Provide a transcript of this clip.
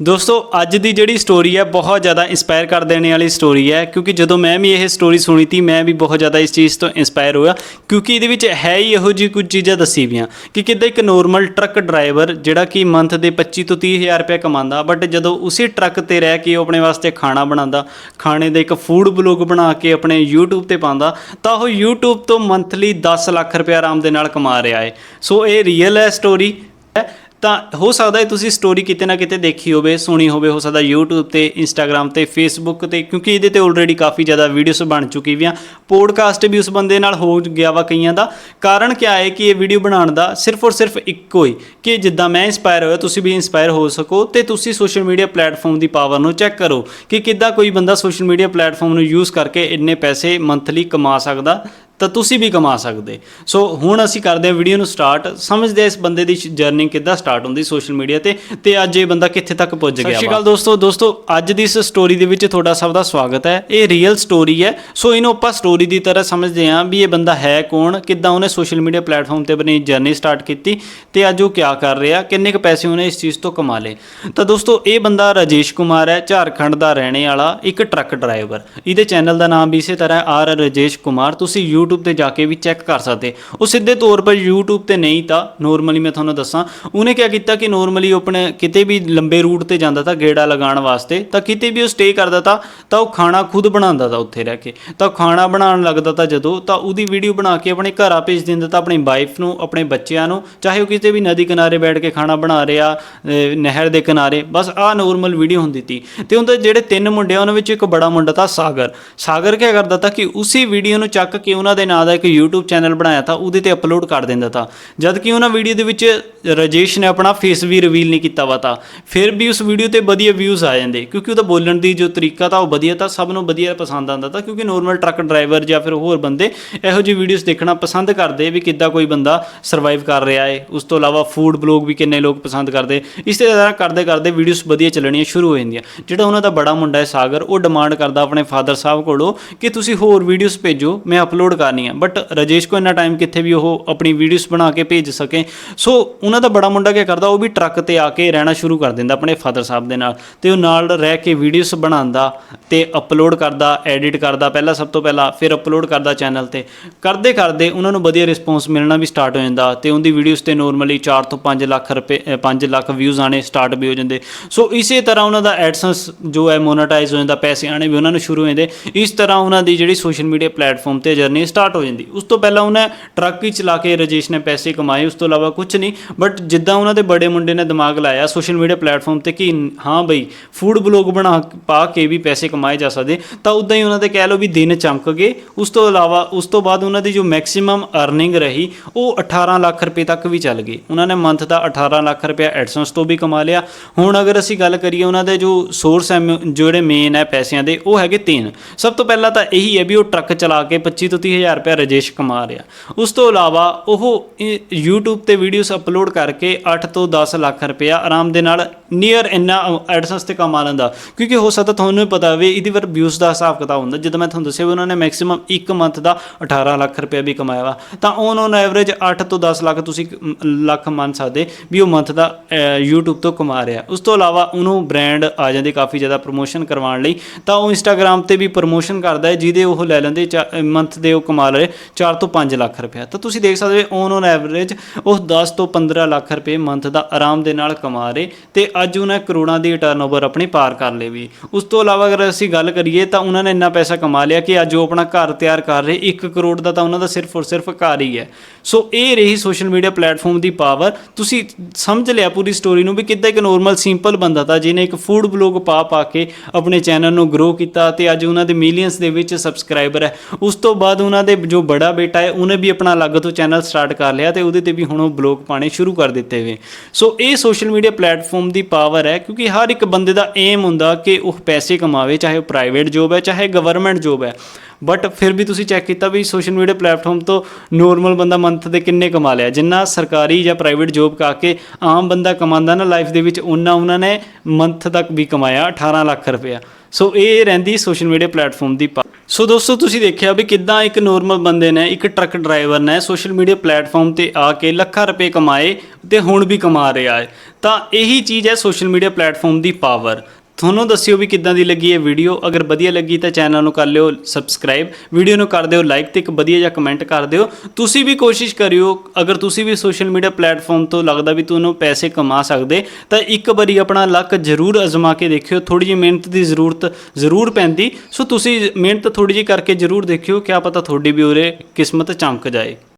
ਦੋਸਤੋ, ਅੱਜ ਦੀ ਜਿਹੜੀ ਸਟੋਰੀ ਹੈ, ਬਹੁਤ ਜ਼ਿਆਦਾ ਇੰਸਪਾਇਰ ਕਰ ਦੇਣੇ ਵਾਲੀ ਸਟੋਰੀ ਹੈ, ਕਿਉਂਕਿ ਜਦੋਂ ਮੈਂ ਵੀ ਇਹ ਸਟੋਰੀ ਸੁਣੀ ਤੀ, ਮੈਂ ਵੀ ਬਹੁਤ ਜ਼ਿਆਦਾ ਇਸ ਚੀਜ਼ ਤੋਂ ਇੰਸਪਾਇਰ ਹੋਇਆ, ਕਿਉਂਕਿ ਇਹਦੇ ਵਿੱਚ ਹੈ ਹੀ ਇਹੋ ਜਿਹੀ ਕੁਝ ਚੀਜ਼ਾਂ ਦੱਸੀ ਵੀਆਂ ਕਿ ਕਿੱਦਾਂ ਇੱਕ ਨੋਰਮਲ ਟਰੱਕ ਡਰਾਈਵਰ ਜਿਹੜਾ ਕਿ ਮੰਥ ਦੇ 25 ਤੋਂ 30 ਹਜ਼ਾਰ ਰੁਪਏ ਕਮਾਉਂਦਾ ਬਟ ਜਦੋਂ ਉਸੇ ਟਰੱਕ ਤੇ ਰਹਿ ਕੇ ਉਹ ਆਪਣੇ ਵਾਸਤੇ ਖਾਣਾ ਬਣਾਉਂਦਾ, ਖਾਣੇ ਦੇ ਇੱਕ ਫੂਡ ਬਲੌਗ ਬਣਾ ਕੇ ਆਪਣੇ YouTube ਤੇ ਪਾਉਂਦਾ, ਤਾਂ ਉਹ YouTube ਤੋਂ ਮੰਥਲੀ 10 ਲੱਖ ਰੁਪਏ ਆਰਾਮ ਦੇ ਨਾਲ ਕਮਾ ਰਿਹਾ ਹੈ। ਸੋ ਇਹ ਰੀਅਲ ਹੈ ਸਟੋਰੀ ਹੈ ਤਾਂ ਹੋ ਸਕਦਾ ਹੈ ਤੁਸੀਂ ਸਟੋਰੀ ਕਿਤੇ ਨਾ ਕਿਤੇ ਦੇਖੀ ਹੋਵੇ, ਸੁਣੀ ਹੋਵੇ, ਹੋ ਸਕਦਾ YouTube ਤੇ, Instagram ਤੇ, Facebook ਤੇ, ਕਿਉਂਕਿ ਇਹਦੇ ਤੇ ਆਲਰੇਡੀ ਕਾਫੀ ਜ਼ਿਆਦਾ ਵੀਡੀਓਜ਼ ਬਣ ਚੁੱਕੀ ਵੀਆਂ ਪੋਡਕਾਸਟ ਵੀ ਉਸ ਬੰਦੇ ਨਾਲ ਹੋ ਗਿਆ ਵਾ ਕਈਆਂ ਦਾ। ਕਾਰਨ ਕੀ ਹੈ ਕਿ ਇਹ ਵੀਡੀਓ ਬਣਾਉਣ ਦਾ ਸਿਰਫ ਔਰ ਸਿਰਫ ਇੱਕੋ ਹੀ ਕਿ ਜਿੱਦਾਂ ਮੈਂ ਇੰਸਪਾਇਰ ਹੋਇਆ, ਤੁਸੀਂ ਵੀ ਇੰਸਪਾਇਰ ਹੋ ਸਕੋ ਤੇ ਤੁਸੀਂ ਸੋਸ਼ਲ ਮੀਡੀਆ ਪਲੇਟਫਾਰਮ ਦੀ ਪਾਵਰ ਨੂੰ ਚੈੱਕ ਕਰੋ ਕਿ ਕਿੱਦਾਂ ਕੋਈ ਬੰਦਾ ਸੋਸ਼ਲ ਮੀਡੀਆ ਪਲੇਟਫਾਰਮ ਨੂੰ ਯੂਜ਼ ਕਰਕੇ ਇੰਨੇ ਪੈਸੇ ਮੰਥਲੀ ਕਮਾ ਸਕਦਾ। ਤਾਂ ਤੁਸੀਂ ਵੀ ਕਮਾ ਸਕਦੇ। ਸੋ ਹੁਣ ਅਸੀਂ ਕਰਦੇ ਹਾਂ ਵੀਡੀਓ ਨੂੰ ਸਟਾਰਟ ਸਮਝਦੇ ਹਾਂ ਇਸ ਬੰਦੇ ਦੀ ਜਰਨੀ ਕਿੱਦਾਂ ਸਟਾਰਟ ਹੁੰਦੀ ਸੋਸ਼ਲ ਮੀਡੀਆ ਤੇ ਤੇ ਅੱਜ ਇਹ ਬੰਦਾ ਕਿੱਥੇ ਤੱਕ ਪਹੁੰਚ ਗਿਆ ਸਤਿ ਸ਼੍ਰੀ ਅਕਾਲ ਦੋਸਤੋ। ਦੋਸਤੋ ਅੱਜ ਦੀ ਇਸ ਸਟੋਰੀ ਦੇ ਵਿੱਚ ਤੁਹਾਡਾ ਸਭ ਦਾ ਸਵਾਗਤ ਹੈ। ਇਹ ਰੀਅਲ ਸਟੋਰੀ ਹੈ। ਸੋ ਇਹਨੂੰ ਆਪਾਂ ਸਟੋਰੀ ਦੀ ਤਰ੍ਹਾਂ ਸਮਝਦੇ ਹਾਂ ਵੀ ਇਹ ਬੰਦਾ ਹੈ ਕੌਣ ਕਿੱਦਾਂ ਉਹਨੇ ਸੋਸ਼ਲ ਮੀਡੀਆ ਪਲੇਟਫਾਰਮ ਤੇ ਆਪਣੀ ਜਰਨੀ ਸਟਾਰਟ ਕੀਤੀ ਤੇ ਅੱਜ ਉਹ ਕੀ ਕਰ ਰਿਹਾ ਕਿੰਨੇ ਕੁ ਪੈਸੇ ਉਹਨੇ ਇਸ ਚੀਜ਼ ਤੋਂ ਕਮਾ ਲਏ। ਤਾਂ ਦੋਸਤੋ ਇਹ ਬੰਦਾ ਰਾਜੇਸ਼ ਕੁਮਾਰ ਹੈ ਝਾਰਖੰਡ ਦਾ ਰਹਿਣੇ ਵਾਲਾ ਇੱਕ ਟਰੱਕ ਡਰਾਈਵਰ ਇਹਦੇ ਚੈਨਲ ਦਾ ਨਾਮ ਵੀ ਇਸੇ ਤਰ੍ਹਾਂ ਆਰ ਰਾਜੇਸ਼ ਕੁਮਾਰ। ਤੁਸੀਂ YouTube ਤੇ ਜਾ ਕੇ ਵੀ ਚੈੱਕ ਕਰ ਸਕਦੇ। ਉਹ ਸਿੱਧੇ ਤੌਰ ਪਰ YouTube ਤੇ ਨਹੀਂ ਤਾਂ ਨੋਰਮਲੀ ਮੈਂ ਤੁਹਾਨੂੰ ਦੱਸਾਂ ਉਹਨੇ ਕੀ ਕੀਤਾ ਕਿ ਨੋਰਮਲੀ ਆਪਣੇ ਕਿਤੇ ਵੀ ਲੰਬੇ ਰੂਟ ਤੇ ਜਾਂਦਾ ਤਾਂ ਗੇੜਾ ਲਗਾਉਣ ਵਾਸਤੇ ਤਾਂ ਕਿਤੇ ਵੀ ਉਹ ਸਟੇ ਕਰਦਾ ਤਾਂ ਤਾਂ ਉਹ ਖਾਣਾ ਖੁਦ ਬਣਾਉਂਦਾ ਤਾਂ ਉੱਥੇ ਰਹਿ ਕੇ। ਤਾਂ ਖਾਣਾ ਬਣਾਉਣ ਲੱਗਦਾ ਤਾਂ ਜਦੋਂ ਤਾਂ ਉਹਦੀ ਵੀਡੀਓ ਬਣਾ ਕੇ ਆਪਣੇ ਘਰਾਂ ਭੇਜ ਦਿੰਦਾ ਤਾਂ ਆਪਣੀ ਵਾਈਫ ਨੂੰ ਆਪਣੇ ਬੱਚਿਆਂ ਨੂੰ ਚਾਹੇ ਉਹ ਕਿਤੇ ਵੀ ਨਦੀ ਕਿਨਾਰੇ ਬੈਠ ਕੇ ਖਾਣਾ ਬਣਾ ਰਿਹਾ ਨਹਿਰ ਦੇ ਕਿਨਾਰੇ ਬਸ ਆਹ ਨੋਰਮਲ ਵੀਡੀਓ ਹੁੰਦੀ ਤੀ। ਤੇ ਉਹਦੇ ਜਿਹੜੇ ਤਿੰਨ ਮੁੰਡੇ ਆ, ਉਹਨਾਂ ਵਿੱਚ ਇੱਕ ਬੜਾ ਮੁੰਡਾ ਤਾਂ ਸਾਗਰ। ਸਾਗਰ ਕੀ ਕਰਦਾ ਤਾਂ ਕਿ ਉਸੇ ਵੀਡੀਓ ਨੂੰ ਚੱਕ ਕੇ ਉਹਨਾਂ ਦੇ ਨਾਂ ਦਾ ਇੱਕ YouTube ਚੈਨਲ ਬਣਾਇਆ ਤਾਂ ਉਹਦੇ ਤੇ ਅਪਲੋਡ ਕਰ ਦਿੰਦਾ ਤਾਂ ਜਦ ਕਿ ਉਹਨਾਂ ਵੀਡੀਓ ਦੇ ਵਿੱਚ ਰਾਜੇਸ਼ ਨੇ ਆਪਣਾ ਫੇਸ ਵੀ ਰਿਵੀਲ ਨਹੀਂ ਕੀਤਾ ਵਾ ਤਾਂ ਫਿਰ ਵੀ ਉਸ ਵੀਡੀਓ ਤੇ ਵਧੀਆ ਵਿਊਜ਼ ਆ ਜਾਂਦੇ, ਕਿਉਂਕਿ ਉਹਦਾ ਬੋਲਣ ਦੀ ਜੋ ਤਰੀਕਾ ਤਾਂ ਉਹ ਵਧੀਆ ਤਾਂ ਸਭ ਨੂੰ ਵਧੀਆ ਪਸੰਦ ਆਉਂਦਾ ਤਾਂ ਕਿਉਂਕਿ ਨੋਰਮਲ ਟਰੱਕ ਡਰਾਈਵਰ ਜਾਂ ਫਿਰ ਹੋਰ ਬੰਦੇ ਇਹੋ ਜਿਹੀ ਵੀਡੀਓਜ਼ ਦੇਖਣਾ ਪਸੰਦ ਕਰਦੇ ਵੀ ਕਿੱਦਾਂ ਕੋਈ ਬੰਦਾ ਸਰਵਾਈਵ ਕਰ ਰਿਹਾ ਹੈ ਉਸ ਤੋਂ ਇਲਾਵਾ ਫੂਡ ਬਲੌਗ ਵੀ ਕਿੰਨੇ ਲੋਕ ਪਸੰਦ ਕਰਦੇ। ਇਸ ਤਰ੍ਹਾਂ ਕਰਦੇ ਕਰਦੇ ਵੀਡੀਓਜ਼ ਵਧੀਆ ਚੱਲਣੀਆਂ ਸ਼ੁਰੂ ਹੋ ਜਾਂਦੀਆਂ। ਜਿਹੜਾ ਉਹਨਾਂ ਦਾ ਬੜਾ ਮੁੰਡਾ ਹੈ ਸਾਗਰ, ਉਹ ਡਿਮਾਂਡ ਕਰਦਾ ਆਪਣੇ ਫਾਦਰ ਸਾਹਿਬ ਕੋਲੋਂ ਕਿ ਤੁਸੀਂ ਹੋਰ ਵੀਡੀਓਜ਼ ਭੇਜੋ, ਮੈਂ ਅਪਲੋਡ ਕਰਨੀ ਆ। ਬਟ ਰਾਜੇਸ਼ ਕੋ ਇੰਨਾ ਟਾਈਮ ਕਿੱਥੇ ਵੀ ਉਹ ਆਪਣੀ ਵੀਡੀਓਜ਼ ਬਣਾ ਕੇ ਭੇਜ ਸਕੇ। ਸੋ ਉਹਨਾਂ ਦਾ ਬੜਾ ਮੁੰਡਾ ਕੀ ਕਰਦਾ, ਉਹ ਵੀ ਟਰੱਕ ਤੇ ਆ ਕੇ ਰਹਿਣਾ ਸ਼ੁਰੂ ਕਰ ਦਿੰਦਾ ਆਪਣੇ ਫਾਦਰ ਸਾਹਿਬ ਦੇ ਨਾਲ। ਤੇ ਉਹ ਨਾਲ ਰਹਿ ਕੇ ਵੀਡੀਓਜ਼ ਬਣਾਉਂਦਾ। ਤੇ ਅਪਲੋਡ ਕਰਦਾ ਐਡਿਟ ਕਰਦਾ, ਪਹਿਲਾਂ ਸਭ ਤੋਂ ਪਹਿਲਾਂ ਫਿਰ ਅਪਲੋਡ ਕਰਦਾ ਚੈਨਲ ਤੇ। ਕਰਦੇ ਕਰਦੇ ਉਹਨਾਂ ਨੂੰ ਵਧੀਆ ਰਿਸਪੌਂਸ ਮਿਲਣਾ ਵੀ ਸਟਾਰਟ ਹੋ ਜਾਂਦਾ ਤੇ ਉਹਦੀ ਵੀਡੀਓਜ਼ ਤੇ ਨੋਰਮਲੀ 4 ਤੋਂ 5 ਲੱਖ ਰੁਪਏ 5 ਲੱਖ ਵਿਊਜ਼ ਆਣੇ ਸਟਾਰਟ ਵੀ ਹੋ ਜਾਂਦੇ। ਸੋ ਇਸੇ ਤਰ੍ਹਾਂ ਉਹਨਾਂ ਦਾ ਐਡਸੈਂਸ ਜੋ ਹੈ ਮੋਨੇਟਾਈਜ਼ ਹੋ ਜਾਂਦਾ, ਪੈਸੇ ਆਣੇ ਵੀ ਉਹਨਾਂ ਨੂੰ ਸ਼ੁਰੂ ਹੋ ਜਾਂਦੇ। ਇਸ ਤਰ੍ਹਾਂ ਉਹਨਾਂ ਦੀ ਜਿਹੜੀ ਸੋਸ਼ਲ ਮੀਡੀਆ ਪਲੇਟਫਾਰਮ ਤੇ ਜਰਨੀ ਸਟਾਰਟ ਹੋ ਜਾਂਦੀ। ਉਸ ਤੋਂ ਪਹਿਲਾਂ ਉਹਨਾਂ ਟਰੱਕ ਹੀ ਚਲਾ ਕੇ ਰਜੇਸ਼ ਨੇ ਪੈਸੇ ਕਮਾਏ, ਉਸ ਤੋਂ ਇਲਾਵਾ ਕੁਝ ਨਹੀਂ। ਬਟ ਜਿੱਦਾਂ ਉਹਨਾਂ ਦੇ ਬੜੇ ਮੁੰਡੇ ਨੇ ਦਿਮਾਗ ਲਾਇਆ ਸੋਸ਼ਲ ਮੀਡੀਆ ਪਲੇਟਫਾਰਮ ਤੇ ਕਿ ਹਾਂ ਬਈ ਫੂਡ ਬਲੌਗ ਬਣਾ, ਪਾ ਕੇ ਵੀ ਪੈਸੇ ਕਮਾਏ ਜਾ ਸਕਦੇ, ਤਾਂ ਉਦਾਂ ਹੀ ਉਹਨਾਂ ਦੇ ਕਹਿ ਲਓ ਵੀ ਦਿਨ ਚਮਕ ਗਏ। ਉਸ ਤੋਂ ਇਲਾਵਾ, ਉਸ ਤੋਂ ਬਾਅਦ ਉਹਨਾਂ ਦੀ ਜੋ ਮੈਕਸਿਮਮ ਅਰਨਿੰਗ ਰਹੀ, ਉਹ 18 ਲੱਖ ਰੁਪਏ ਤੱਕ ਵੀ ਚੱਲ ਗਈ ਉਹਨਾਂ ਨੇ ਮੰਥ ਦਾ 18 ਲੱਖ ਰੁਪਏ ਐਡਸੈਂਸ ਤੋਂ ਵੀ ਕਮਾ ਲਿਆ। ਹੁਣ ਅਗਰ ਅਸੀਂ ਗੱਲ ਕਰੀਏ ਉਹਨਾਂ ਦੇ ਜੋ ਸੋਰਸ ਹੈ, ਮ- ਜਿਹੜੇ ਮੇਨ ਹੈ ਪੈਸਿਆਂ ਦੇ, ਉਹ ਹੈਗੇ ਤਿੰਨ। ਸਭ ਤੋਂ ਪਹਿਲਾਂ ਤਾਂ ਇਹੀ ਹੈ ਵੀ ਉਹ ਟਰੱਕ ਚਲਾ ਕੇ 25 ਤੋਂ 30 ਹਜ਼ਾਰ ਰੁਪਏ ਰਜੇਸ਼ ਕਮਾ ਰਿਹਾ। ਉਸ ਤੋਂ ਇਲਾਵਾ ਉਹ ਇਹ YouTube ਤੇ ਵੀਡੀਓਜ਼ ਅਪਲੋਡ ਕਰਕੇ 8 ਤੋਂ 10 ਲੱਖ ਰੁਪਇਆ ਆਰਾਮ ਦੇ ਨਾਲ ਨੀਅਰ ਇੰਨਾ ਐਡਸੈਂਸ ਤੇ ਕਮਾ ਲੈਂਦਾ। ਕਿਉਂਕਿ ਹੋ ਸਕਦਾ ਤੁਹਾਨੂੰ ਵੀ ਪਤਾ ਹੋਵੇ ਇਹਦੀ ਵਰ ਵਿਊਜ਼ ਦਾ ਹਿਸਾਬ ਕਿਤਾਬ ਹੁੰਦਾ। ਜਿੱਦਾਂ ਮੈਂ ਤੁਹਾਨੂੰ ਦੱਸਿਆ ਵੀ ਉਹਨਾਂ ਨੇ ਮੈਕਸਿਮਮ 1 ਮੰਥ ਦਾ 18 ਲੱਖ ਰੁਪਏ ਵੀ ਕਮਾਇਆ ਵਾ ਤਾਂ ਔਨ ਔਨ ਐਵਰੇਜ 8 ਤੋਂ 10 ਲੱਖ ਤੁਸੀਂ ਲੱਖ ਮੰਨ ਸਕਦੇ ਵੀ ਉਹ ਮੰਥ ਦਾ ਅਹ, YouTube ਤੋਂ ਕਮਾ ਰਿਹਾ। ਉਸ ਤੋਂ ਇਲਾਵਾ ਉਹਨੂੰ ਬ੍ਰਾਂਡ ਆ ਜਾਂਦੇ ਕਾਫੀ ਜ਼ਿਆਦਾ ਪ੍ਰੋਮੋਸ਼ਨ ਕਰਵਾਉਣ ਲਈ। ਤਾਂ ਉਹ Instagram ਤੇ ਵੀ ਪ੍ਰੋਮੋਸ਼ਨ ਕਰਦਾ ਹੈ ਜਿਹਦੇ ਉਹ ਲੈ ਲੈਂਦੇ ਮੰਥ ਦੇ ਉਹ ਕਮਾ ਲਏ 4 ਤੋਂ 5 ਲੱਖ ਰੁਪਏ ਤਾਂ ਤੁਸੀਂ ਦੇਖ ਸਕਦੇ ਹੋ ਔਨ ਔਨ ਐਵਰੇਜ ਉਹ 10 ਤੋਂ 15 ਲੱਖ ਰੁਪਏ ਮੰਥ ਦਾ ਆਰਾਮ ਦੇ ਨਾਲ ਕਮਾ ਰਹੇ ਤੇ ਅੱਜ ਉਹਨਾਂ ਕਰੋੜਾਂ ਦੀ ਟਰਨਓਵਰ ਆਪਣੀ ਪਾਰ ਕਰ ਲਈ ਵੀ। ਉਸ ਤੋਂ ਇਲਾਵਾ ਅਗਰ ਅਸੀਂ ਗੱਲ ਕਰੀਏ ਤਾਂ ਉਹਨਾਂ ਨੇ ਇੰਨਾ ਪੈਸਾ ਕਮਾ ਲਿਆ ਕਿ ਅੱਜ ਉਹ ਆਪਣਾ ਘਰ ਤਿਆਰ ਕਰ ਰਹੇ 1 ਕਰੋੜ ਦਾ ਤਾਂ ਉਹਨਾਂ ਦਾ ਸਿਰਫ ਔਰ ਸਿਰਫ ਘਰ ਹੀ ਹੈ। ਸੋ ਇਹ ਰਹੀ ਸੋਸ਼ਲ ਮੀਡੀਆ ਪਲੇਟਫਾਰਮ ਦੀ ਪਾਵਰ ਤੁਸੀਂ ਸਮਝ ਲਿਆ ਪੂਰੀ ਸਟੋਰੀ ਨੂੰ ਵੀ ਕਿੱਦਾਂ ਇੱਕ ਨੋਰਮਲ ਸਿੰਪਲ ਬੰਦਾ ਤਾਂ ਜਿਹਨੇ ਇੱਕ ਫੂਡ ਬਲੌਗ ਪਾ ਪਾ ਕੇ ਆਪਣੇ ਚੈਨਲ ਨੂੰ ਗਰੋ ਕੀਤਾ ਤੇ ਅੱਜ ਉਹਨਾਂ ਦੇ ਮਿਲੀਅਨਸ ਦੇ ਵਿੱਚ ਸਬਸਕ੍ਰਾਈਬਰ ਹੈ। ਉਸ ਤੋਂ ਬਾਅਦ ਉਹਨਾਂ ਦੇ ਜੋ ਬੜਾ ਬੇਟਾ ਹੈ, ਉਹਨੇ ਵੀ ਆਪਣਾ ਅਲੱਗ ਤੋਂ ਚੈਨਲ ਸਟਾਰਟ ਕਰ ਲਿਆ ਤੇ ਉਹਦੇ ਤੇ ਵੀ ਹੁਣ ਉਹ ਬਲੌਗ ਪਾਣੇ ਸ਼ੁਰੂ ਕਰ ਦਿੱਤੇ ਵੇ ਸੋ ਇਹ ਸੋਸ਼ਲ ਮੀਡੀਆ ਪਲੇਟਫਾਰਮ ਦੀ ਪਾਵਰ ਹੈ ਕਿਉਂਕਿ ਹਰ ਇੱਕ ਬੰਦੇ ਦਾ ਏਮ ਹੁੰਦਾ ਕਿ ਉਹ ਪੈਸੇ ਕਮਾਵੇ ਚਾਹੇ ਉਹ ਪ੍ਰਾਈਵੇਟ ਜੋਬ ਹੈ, ਚਾਹੇ ਗਵਰਨਮੈਂਟ ਜੋਬ ਹੈ। ਬਟ ਫਿਰ ਵੀ ਤੁਸੀਂ ਚੈੱਕ ਕੀਤਾ ਵੀ ਸੋਸ਼ਲ ਮੀਡੀਆ ਪਲੇਟਫਾਰਮ ਤੋਂ ਨੋਰਮਲ ਬੰਦਾ ਮੰਥ ਦੇ ਕਿੰਨੇ ਕਮਾ ਲਿਆ? ਜਿੰਨਾ ਸਰਕਾਰੀ ਜਾਂ ਪ੍ਰਾਈਵੇਟ ਜੋਬ ਕਾ ਕੇ ਆਮ ਬੰਦਾ ਕਮਾਉਂਦਾ ਨਾ ਲਾਈਫ ਦੇ ਵਿੱਚ ਉਹਨਾਂ ਉਹਨਾਂ ਨੇ ਮੰਥ ਤੱਕ ਵੀ ਕਮਾਇਆ 18 ਲੱਖ ਰੁਪਇਆ। ਸੋ ਇਹ ਰਹਿੰਦੀ ਸੋਸ਼ਲ ਮੀਡੀਆ ਪਲੇਟਫਾਰਮ ਦੀ ਪਾ- ਸੋ ਦੋਸਤੋ, ਤੁਸੀਂ ਦੇਖਿਆ ਵੀ ਕਿੱਦਾਂ ਇੱਕ ਨੋਰਮਲ ਬੰਦੇ ਨੇ, ਇੱਕ ਟਰੱਕ ਡਰਾਈਵਰ ਨੇ ਸੋਸ਼ਲ ਮੀਡੀਆ ਪਲੇਟਫਾਰਮ ਤੇ ਆ ਕੇ ਲੱਖਾਂ ਰੁਪਏ ਕਮਾਏ ਤੇ ਹੁਣ ਵੀ ਕਮਾ ਰਿਹਾ ਹੈ। ਤਾਂ ਇਹੀ ਚੀਜ਼ ਹੈ ਸੋਸ਼ਲ ਮੀਡੀਆ ਪਲੇਟਫਾਰਮ ਦੀ ਪਾਵਰ ਤੁਹਾਨੂੰ ਦੱਸਿਓ ਵੀ ਕਿੱਦਾਂ ਦੀ ਲੱਗੀ ਇਹ ਵੀਡੀਓ ਅਗਰ ਵਧੀਆ ਲੱਗੀ ਤਾਂ ਚੈਨਲ ਨੂੰ ਕਰ ਲਿਓ ਸਬਸਕ੍ਰਾਈਬ ਵੀਡੀਓ ਨੂੰ ਕਰ ਦਿਓ ਲਾਈਕ ਤੇ ਇੱਕ ਵਧੀਆ ਜਿਹਾ ਕਮੈਂਟ ਕਰ ਦਿਓ। ਤੁਸੀਂ ਵੀ ਕੋਸ਼ਿਸ਼ ਕਰਿਓ, ਅਗਰ ਤੁਸੀਂ ਵੀ ਸੋਸ਼ਲ ਮੀਡੀਆ ਪਲੇਟਫਾਰਮ ਤੋਂ ਲੱਗਦਾ ਵੀ ਤੁਹਾਨੂੰ ਪੈਸੇ ਕਮਾ ਸਕਦੇ, ਤਾਂ ਇੱਕ ਵਾਰੀ ਆਪਣਾ ਲੱਕ ਜ਼ਰੂਰ ਅਜ਼ਮਾ ਕੇ ਦੇਖਿਓ। ਥੋੜੀ ਜਿਹੀ ਮਿਹਨਤ ਦੀ ਜ਼ਰੂਰਤ ਜ਼ਰੂਰ ਪੈਂਦੀ। ਸੋ ਤੁਸੀਂ ਮਿਹਨਤ ਥੋੜੀ ਜਿਹੀ ਕਰਕੇ ਜ਼ਰੂਰ ਦੇਖਿਓ, ਕਿਆ ਪਤਾ ਤੁਹਾਡੀ ਵੀ ਉਰੇ ਕਿਸਮਤ ਚਮਕ ਜਾਏ।